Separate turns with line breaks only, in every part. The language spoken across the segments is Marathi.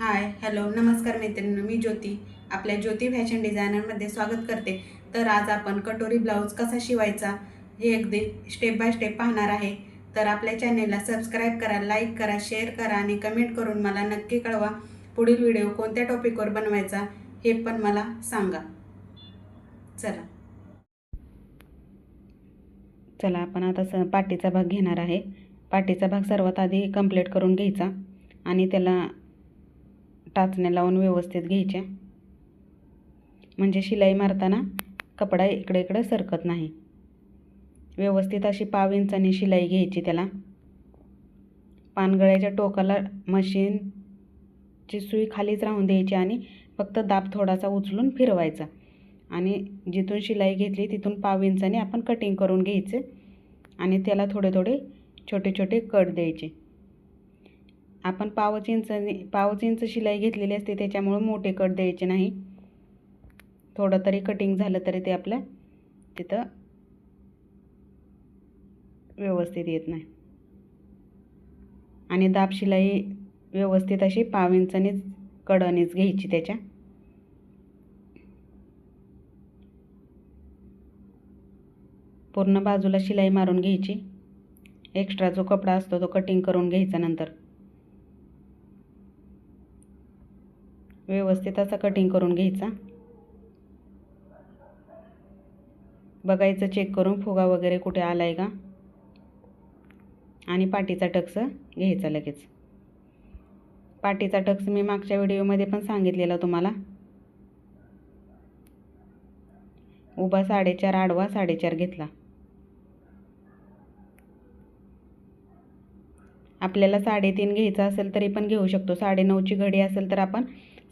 हाय हॅलो नमस्कार मैत्रिणी मी ज्योती. आपल्या ज्योती फॅशन डिझायनरमध्ये स्वागत करते. तर आज आपण कटोरी ब्लाऊज कसा शिवायचा हे अगदी स्टेप बाय स्टेप पाहणार आहे. तर आपल्या चॅनेलला सबस्क्राईब करा लाईक करा शेअर करा आणि कमेंट करून मला नक्की कळवा पुढील व्हिडिओ कोणत्या टॉपिकवर बनवायचा हे पण मला सांगा. चला. चला आपण आता स पाटीचा भाग घेणार आहे. पाटीचा भाग सर्वात आधी कंप्लीट करून घ्यायचा आणि त्याला टाचण्या लावून व्यवस्थित घ्यायच्या म्हणजे शिलाई मारताना कपडा इकडे इकडे सरकत नाही. व्यवस्थित अशी पाव इंचानी शिलाई घ्यायची त्याला. पानगळ्याच्या टोकाला मशीनची सुई खालीच राहून द्यायची आणि फक्त दाब थोडासा उचलून फिरवायचा. आणि जिथून शिलाई घेतली तिथून पाव इंचाने आपण कटिंग करून घ्यायचे. आणि त्याला थोडे थोडे छोटे छोटे कट द्यायचे. आपण पावच इंचाने पावच इंच शिलाई घेतलेली असते त्याच्यामुळं मोठे कट द्यायचे नाही. थोडं तरी कटिंग झालं तरी ते आपलं तिथं व्यवस्थित येत नाही. आणि दाब शिलाई व्यवस्थित अशी पाव इंचानेच कडणीच घ्यायची त्याच्या. पूर्ण बाजूला शिलाई मारून घ्यायची. एक्स्ट्रा जो कपडा असतो तो कटिंग करून घ्यायचा नंतर. व्यवस्थित असा कटिंग करून घ्यायचा. बघायचं चेक करून फुगा वगैरे कुठे आला आहे का? आणि पाटीचा टक्स घ्यायचा लगेच. पाटीचा टक्स मी मागच्या व्हिडिओमध्ये पण सांगितलेला तुम्हाला. उभा साडेचार आडवा साडेचार घेतला. आपल्याला साडेतीन घ्यायचा असेल तरी पण घेऊ शकतो. साडेनऊची घडी असेल तर आपण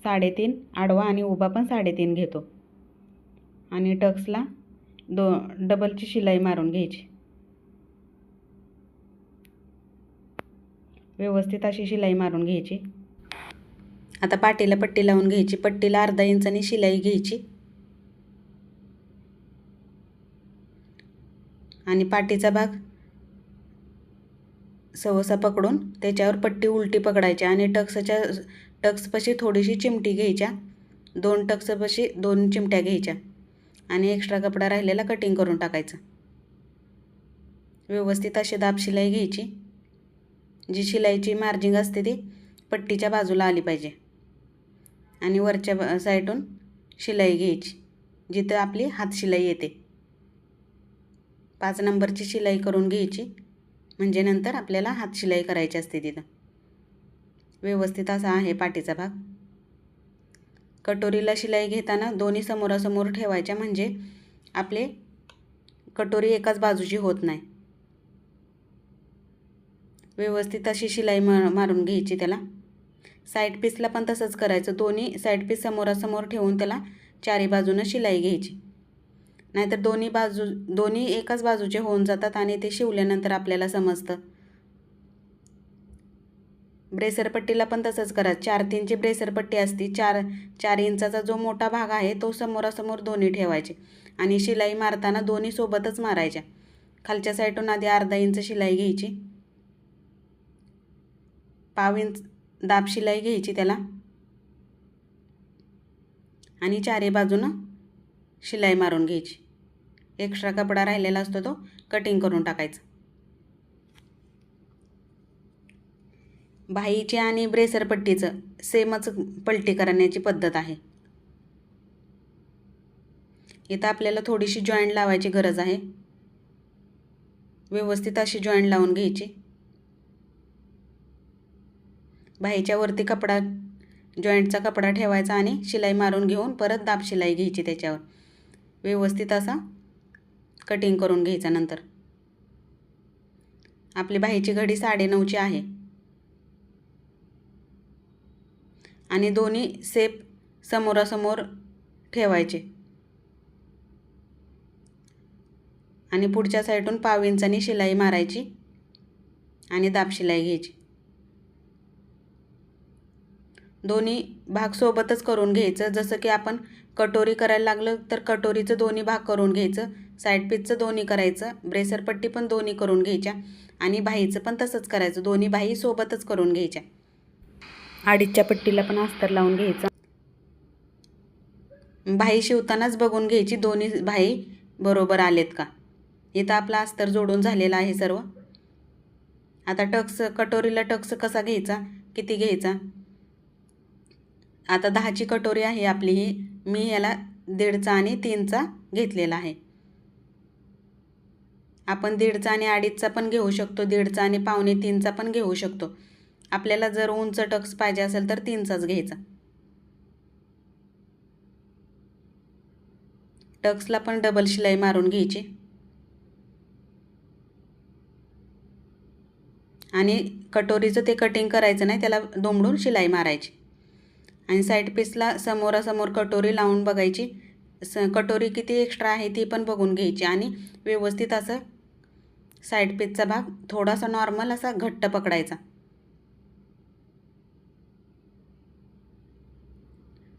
साडेतीन आडवा आणि उभा पण साडेतीन घेतो. आणि टक्सला दो डबलची शिलाई मारून घ्यायची. व्यवस्थित अशी शिलाई मारून घ्यायची. आता पाटीला पट्टी लावून घ्यायची. पट्टीला अर्धा इंचानी शिलाई घ्यायची. आणि पाटीचा भाग सवसा पकडून त्याच्यावर पट्टी उलटी पकडायची आणि टक्सच्या टक्सपाशी थोडीशी चिमटी घ्यायच्या. दोन टक्सपाशी दोन चिमट्या घ्यायच्या. आणि एक्स्ट्रा कपडा राहिलेला कटिंग करून टाकायचं. व्यवस्थित अशी दाब शिलाई घ्यायची. जी शिलाईची मार्जिंग असते ती पट्टीच्या बाजूला आली पाहिजे. आणि वरच्या साईडून शिलाई घ्यायची. जिथं आपली हात शिलाई येते. पाच नंबरची शिलाई करून घ्यायची. म्हणजे नंतर आपल्याला हात शिलाई करायची असते तिथं. व्यवस्थित असा आहे पाठीचा भाग. कटोरीला शिलाई घेताना दोन्ही समोरासमोर ठेवायच्या म्हणजे आपले कटोरी एकाच बाजूची होत नाही. व्यवस्थित अशी शिलाई म मारून घ्यायची त्याला. साईड पीसला पण तसंच करायचं. दोन्ही साईड पीस समोरासमोर ठेवून त्याला चारी बाजूनं शिलाई घ्यायची. नाहीतर दोन्ही बाजू दोन्ही एकाच बाजूचे होऊन जातात आणि ते शिवल्यानंतर आपल्याला समजतं. ब्रेसरपट्टीला पण तसंच करा. चार तीनची ब्रेसरपट्टी असती चार चार इंचाचा जो मोठा भाग आहे तो समोरासमोर दोन्ही ठेवायचे. आणि शिलाई मारताना दोन्ही सोबतच मारायच्या. खालच्या साईडून आधी अर्धा इंच शिलाई घ्यायची. पाव इंच दाब शिलाई घ्यायची त्याला. आणि चारी बाजूनं शिलाई मारून घ्यायची. एक्स्ट्रा कपडा राहिलेला असतो तो कटिंग करून टाकायचा. भाईचे आणि ब्रेसर पट्टीचं सेमच पलटी करण्याची पद्धत आहे. इथं आपल्याला थोडीशी जॉईंट लावायची गरज आहे. व्यवस्थित अशी जॉईंट लावून घ्यायची. बाईच्या वरती कपडा जॉईंटचा कपडा ठेवायचा आणि शिलाई मारून घेऊन परत दाब शिलाई घ्यायची त्याच्यावर. व्यवस्थित असा कटिंग करून घ्यायचा नंतर. आपली बाईची घडी साडेनऊची आहे. आणि दोन्ही सेप समोरासमोर ठेवायचे. आणि पुढच्या साईडून पाव इंचानी शिलाई मारायची आणि दाब शिलाई घ्यायची. दोन्ही भाग सोबतच करून घ्यायचं. जसं की आपण कटोरी करायला लागलं तर कटोरीचं दोन्ही भाग करून घ्यायचं. साईड पीसचं दोन्ही करायचं. ब्रेसरपट्टी पण दोन्ही करून घ्यायच्या. आणि बाहीचं पण तसंच करायचं. दोन्ही बाही सोबतच करून घ्यायच्या. अडीचच्या पट्टीला पण अस्तर लावून घ्यायचं. भाई शिवतानाच बघून घ्यायची दोन्ही भाई बरोबर आलेत का? इथं आपला अस्तर जोडून झालेला आहे सर्व. आता टक्स कटोरीला टक्स कसा घ्यायचा? किती घ्यायचा? आता दहाची कटोरी आहे आपली ही. मी याला दीडचा आणि तीनचा घेतलेला आहे. आपण दीडचा आणि अडीचचा पण घेऊ शकतो दीडचा आणि पावणे तीनचा पण घेऊ शकतो. आपल्याला जर उंच टक्स पाहिजे असेल तर तीनचाच घ्यायचा. टक्सला पण डबल शिलाई मारून घ्यायची. आणि कटोरीचं ते कटिंग करायचं नाही त्याला दोमडून शिलाई मारायची. आणि साईड पीसला समोरासमोर कटोरी लावून बघायची. स कटोरी किती एक्स्ट्रा आहे ती पण बघून घ्यायची. आणि व्यवस्थित असं साईड पीसचा भाग थोडासा नॉर्मल असा घट्ट पकडायचा.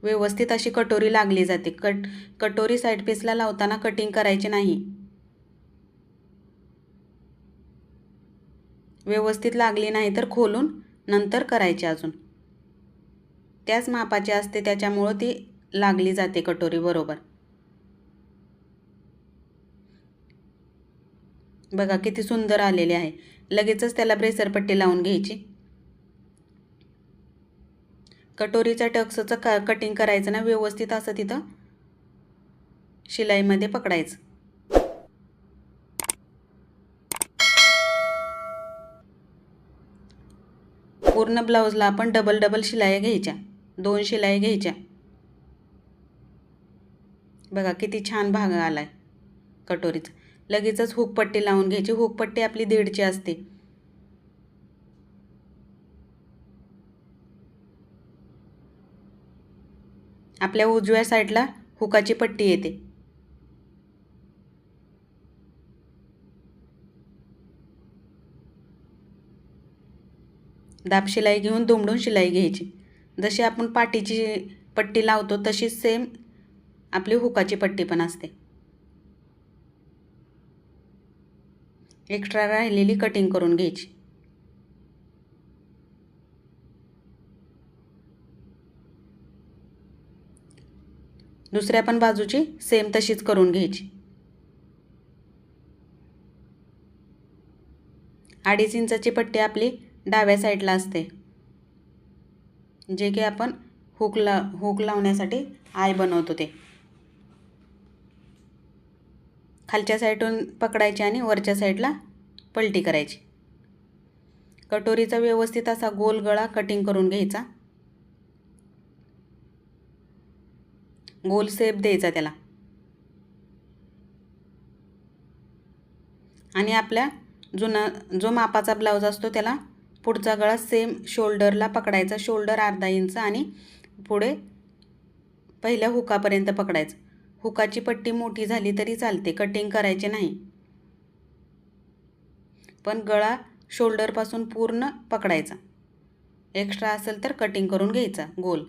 व्यवस्थित अशी कटोरी लागली जाते. कट कटोरी साईड पीसला लावताना कटिंग करायची नाही. व्यवस्थित लागली नाही तर खोलून नंतर करायची अजून. त्याच मापाची असते त्याच्यामुळं ती लागली जाते कटोरी बरोबर. बघा किती सुंदर आलेले आहे. लगेचच त्याला ब्रेसर पट्टी लावून घ्यायची. कटोरीच्या टक्सचं क कटिंग करायचं ना व्यवस्थित असं तिथं? शिलाईमध्ये पकडायचं. पूर्ण ब्लाऊजला आपण डबल डबल शिलाई घ्यायच्या. दोन शिलाई घ्यायच्या. बघा किती छान भाग आला आहे कटोरीचा. लगेचच हुकपट्टी लावून घ्यायची. हुकपट्टी आपली दीडची असते. आपल्या उजव्या साईडला हुकाची पट्टी येते. दाब शिलाई घेऊन दुमडून शिलाई घ्यायची. जशी आपण पाठीची पट्टी लावतो तशीच सेम आपली हुकाची पट्टी पण असते. एक्स्ट्रा राहिलेली कटिंग करून घ्यायची. दुसऱ्या पण बाजूची सेम तशीच करून घ्यायची. अडीच इंचाची पट्टी आपली डाव्या साईडला असते. जे की आपण हुक ला हुक लावण्यासाठी आय बनवतो ते. खालच्या साईडून पकडायची आणि वरच्या साईडला पलटी करायची. कटोरीचा व्यवस्थित असा गोल गळा कटिंग करून घ्यायचा. गोल सेप द्यायचा त्याला. आणि आपल्या जुना जो मापाचा ब्लाऊज असतो त्याला पुढचा गळा सेम शोल्डरला पकडायचा शोल्डर अर्धा इंच आणि पुढे पहिल्या हुकापर्यंत पकडायचं. हुकाची पट्टी मोठी झाली तरी चालते कटिंग करायचे नाही. पण गळा शोल्डरपासून पूर्ण पकडायचा. एक्स्ट्रा असेल तर कटिंग करून घ्यायचा गोल.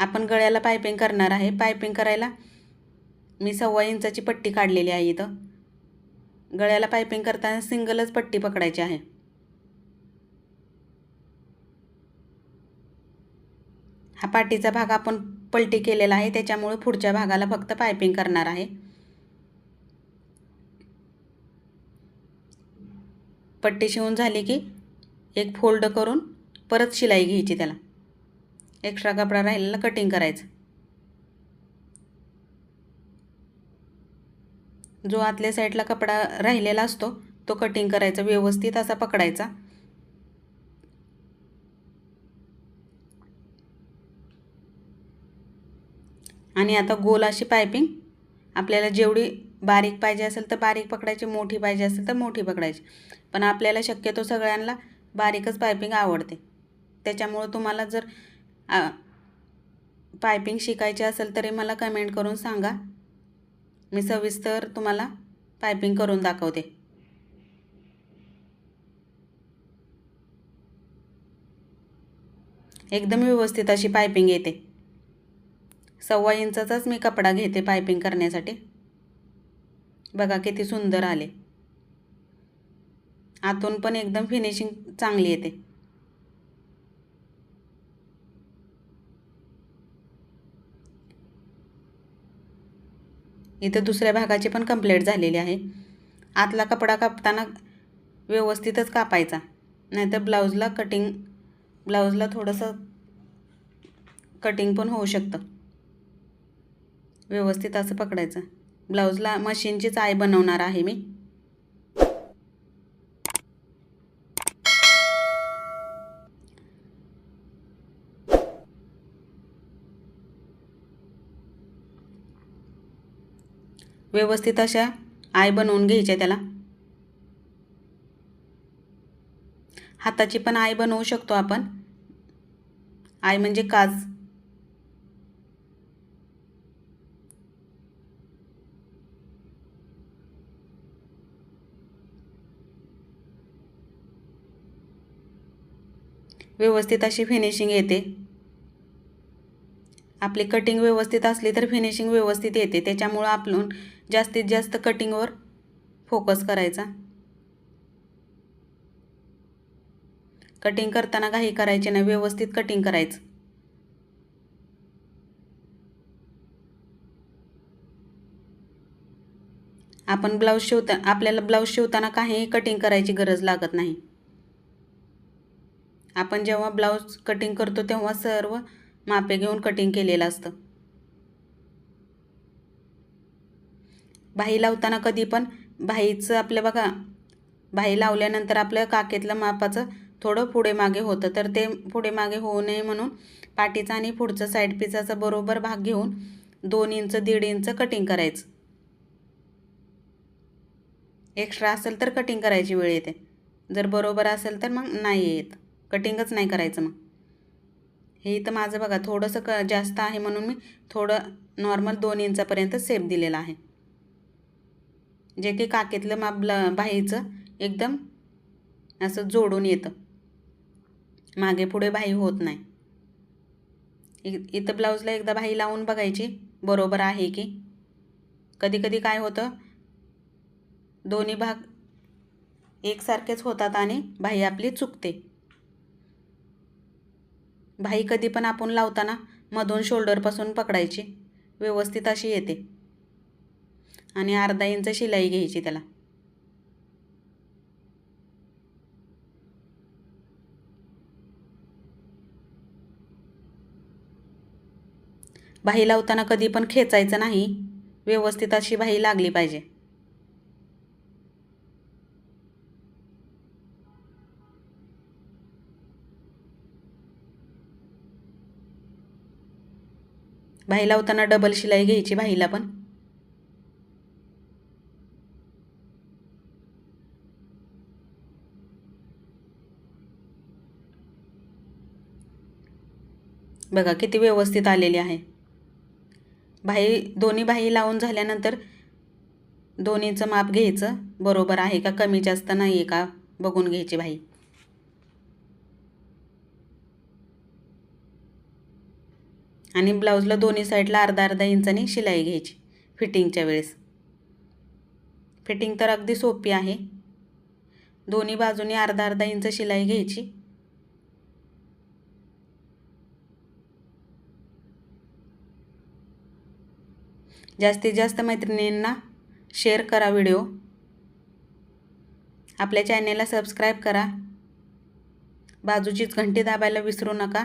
आपण गळ्याला पायपिंग करणार आहे. पायपिंग करायला मी सव्वा इंचाची पट्टी काढलेली आहे इथं. गळ्याला पायपिंग करताना सिंगलच पट्टी पकडायची आहे. हा पाटीचा भाग आपण पलटी केलेला आहे. त्याच्यामुळे पुढच्या भागाला फक्त पायपिंग करणार आहे. पट्टी शिवून झाली की एक फोल्ड करून परत शिलाई घ्यायची त्याला. एक्स्ट्रा कपडा राहिलेला कटिंग करायचं. जो आतल्या साईडला कपडा राहिलेला असतो तो कटिंग करायचा व्यवस्थित असा पकडायचा. आणि आता गोल अशी पायपिंग आपल्याला जेवढी बारीक पाहिजे असेल तर बारीक पकडायची मोठी पाहिजे असेल तर मोठी पकडायची. पण आपल्याला शक्यतो सगळ्यांना बारीकच पायपिंग आवडते. त्याच्यामुळं तुम्हाला जर पायपिंग शिकायची असेल तरी मला कमेंट करून सांगा. मी सविस्तर तुम्हाला पायपिंग करून दाखवते. एकदम व्यवस्थित अशी पायपिंग येते. सव्वा इंचाचाच मी कपडा घेते पायपिंग करण्यासाठी. बघा किती सुंदर आले. आतून पण एकदम फिनिशिंग चांगली येते. इथं दुसऱ्या भागाची पण कंप्लेट झालेली आहे आतला कपडा कापताना व्यवस्थितच कापायचा. नाहीतर ब्लाऊजला कटिंग ब्लाऊजला थोडंसं कटिंग पण होऊ शकतं. व्यवस्थित असं पकडायचं. ब्लाऊजला मशीनचीच आय बनवणार आहे मी. व्यवस्थित अशा आय बनवून घ्यायच्या त्याला. हाताची पण आय बनवू शकतो आपण. आय म्हणजे काज. व्यवस्थित अशी फिनिशिंग येते. आपली कटिंग व्यवस्थित असली तर फिनिशिंग व्यवस्थित येते. त्याच्यामुळं आपण जास्तीत जास्त कटिंगवर फोकस करायचा. कटिंग करताना काही करायचे नाही व्यवस्थित कटिंग करायचं. आपण ब्लाऊज शिवता आपल्याला ब्लाऊज शिवताना काहीही कटिंग करायची गरज लागत नाही. आपण जेव्हा ब्लाऊज कटिंग करतो तेव्हा सर्व मापे घेऊन कटिंग केलेलं असतं. भाई लावताना कधी पण भाईचं आपल्या बघा भाई लावल्यानंतर आपल्या काकेतलं मापाचं थोडं पुढे मागे होतं. तर ते पुढे मागे होऊ नये म्हणून पाठीचा आणि पुढचं साईड पिसाचा बरोबर भाग घेऊन दोन इंच दीड इंच कटिंग करायचं. एक्स्ट्रा असेल तर कटिंग करायची वेळ येते. जर बरोबर असेल तर मग नाही येत. कटिंगच नाही करायचं मग. हे इथं माझं बघा थोडंसं क जास्त आहे म्हणून मी थोडं नॉर्मल दोन इंचापर्यंत सेप दिलेलं आहे. जे की काकेतलं माप ब्ल बाहीचं एकदम असं जोडून येतं. मागे पुढे बाही होत नाही. इथं ब्लाऊजला एकदा बाही लावून बघायची बरोबर आहे की? कधी कधी काय होतं दोन्ही भाग एकसारखेच होतात आणि बाही आपली चुकते. बाही कधी पण आपण लावताना मधून शोल्डरपासून पकडायची व्यवस्थित अशी येते. आणि अर्धा इंच शिलाई घ्यायची त्याला. बाही लावताना कधी पण खेचायचं नाही व्यवस्थित अशी बाही लागली पाहिजे. बाही लावताना डबल शिलाई घ्यायची बाहीला पण. बघा किती व्यवस्थित आलेली आहे. बाही दोन्ही बाही लावून झाल्यानंतर दोन्हीचं माप घ्यायचं. बरोबर आहे का? कमी जास्त नाही आहे का? बघून घ्यायची भाई. आणि ब्लाऊजला दोन्ही साईडला अर्धा अर्धा इंचाने शिलाई घ्यायची फिटिंगच्या वेळेस. फिटिंग तर अगदी सोपी आहे. दोन्ही बाजूनी अर्धा अर्धा इंच शिलाई घ्यायची. जास्तीत जास्त मैत्रिणींना शेअर करा व्हिडिओ आपल्या चॅनेलला सबस्क्राईब करा. बाजूचीच घंटी दाबायला विसरू नका.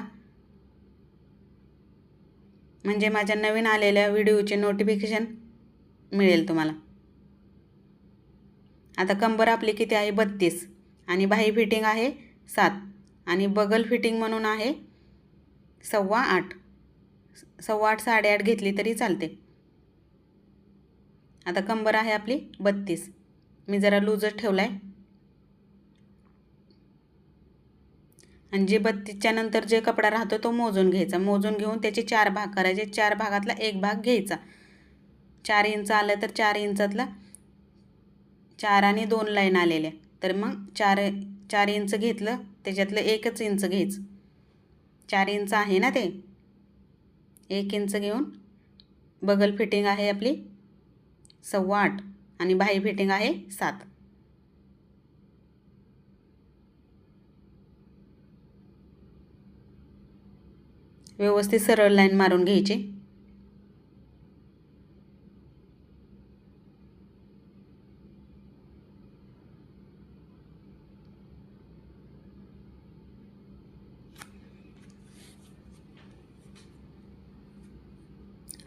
म्हणजे माझ्या नवीन आलेल्या व्हिडिओचे नोटिफिकेशन मिळेल तुम्हाला. आता कंबर आपली किती आहे? बत्तीस. आणि बाही फिटिंग आहे सात. आणि बगल फिटिंग म्हणून आहे सव्वा आठ. सव्वा आठ साडेआठ घेतली तरी चालते. आता कंबर आहे आपली बत्तीस. मी जरा लूजच ठेवला आहे आणि जे बत्तीसच्या नंतर जे कपडा राहतो तो मोजून घ्यायचा. मोजून घेऊन त्याचे चार भाग करायचे. चार भागातला एक भाग घ्यायचा. चार इंच आलं तर चार इंचातला चार आणि दोन लाईन आलेल्या. तर मग चार चार इंच घेतलं त्याच्यातलं एकच इंच घ्यायचं. चार इंच आहे ना ते? एक इंच घेऊन बगल फिटिंग आहे आपली. सव्वा आठ आणि बाहेर फिटिंग आहे सात. व्यवस्थित सरळ लाईन मारून घ्यायची.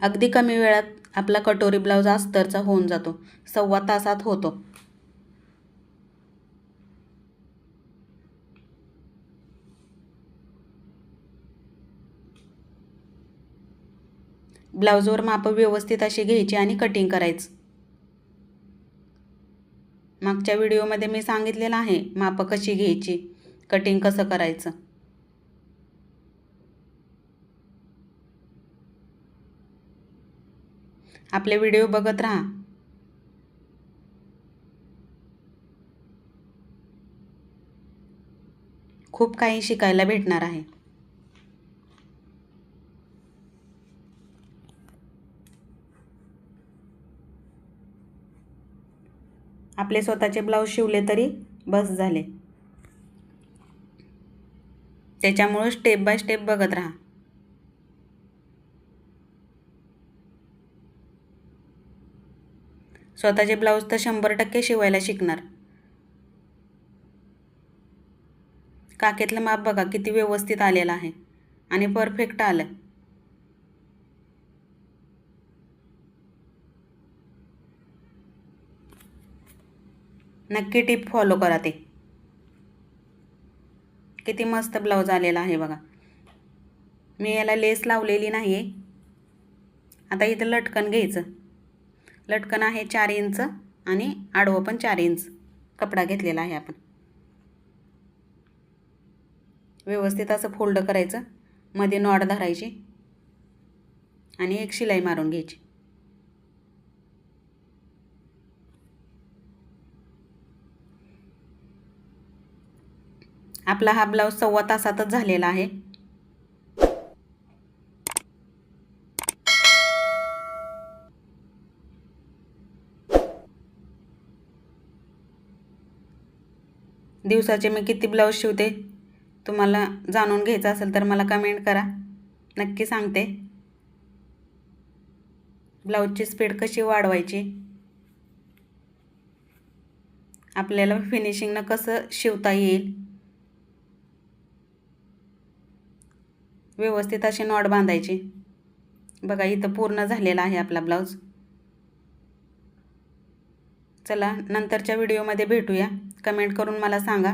अगदी कमी वेळात आपला कटोरी ब्लाऊज अस्तरचा होऊन जातो. सव्वा तासात होतो. ब्लाऊजवर माप व्यवस्थित अशी घ्यायची आणि कटिंग करायचं. मागच्या व्हिडिओमध्ये मी सांगितलेलं आहे माप कशी घ्यायची कटिंग कसं करायचं. आपले व्हिडिओ बघत राहा. खूप काही शिकायला भेटणार आहे. आपले स्वतःचे ब्लाऊज शिवले तरी बस झाले. त्याच्यामुळं स्टेप बाय स्टेप बघत राहा. स्वतःचे ब्लाऊज तर शंभर टक्के शिवायला शिकणार. काकेतलं माप बघा किती व्यवस्थित आलेलं आहे. आणि परफेक्ट आलं नक्की टिप फॉलो करा ते. किती मस्त ब्लाऊज आलेला आहे बघा. मी याला लेस लावलेली नाही आहे आता इथं लटकन घ्यायचं. लटकन आहे चार इंच आणि आडवं पण चार इंच. कपडा घेतलेला आहे आपण. व्यवस्थित असं फोल्ड करायचं. मध्ये नॉड धरायची. आणि एक शिलाई मारून घ्यायची. आपला हा ब्लाऊज सव्वा तासातच झालेला आहे. दिवसाचे मी किती ब्लाऊज शिवते तुम्हाला जाणून घ्यायचं असेल तर मला कमेंट करा. नक्की सांगते. ब्लाऊजची स्पीड कशी वाढवायची? आपल्याला फिनिशिंगनं कसं शिवता येईल? व्यवस्थित अशी नॉट बांधायची. बघा इथं पूर्ण झालेला आहे आपला ब्लाऊज. चला नंतरच्या व्हिडिओमध्ये भेटूया. कमेंट करून मला सांगा.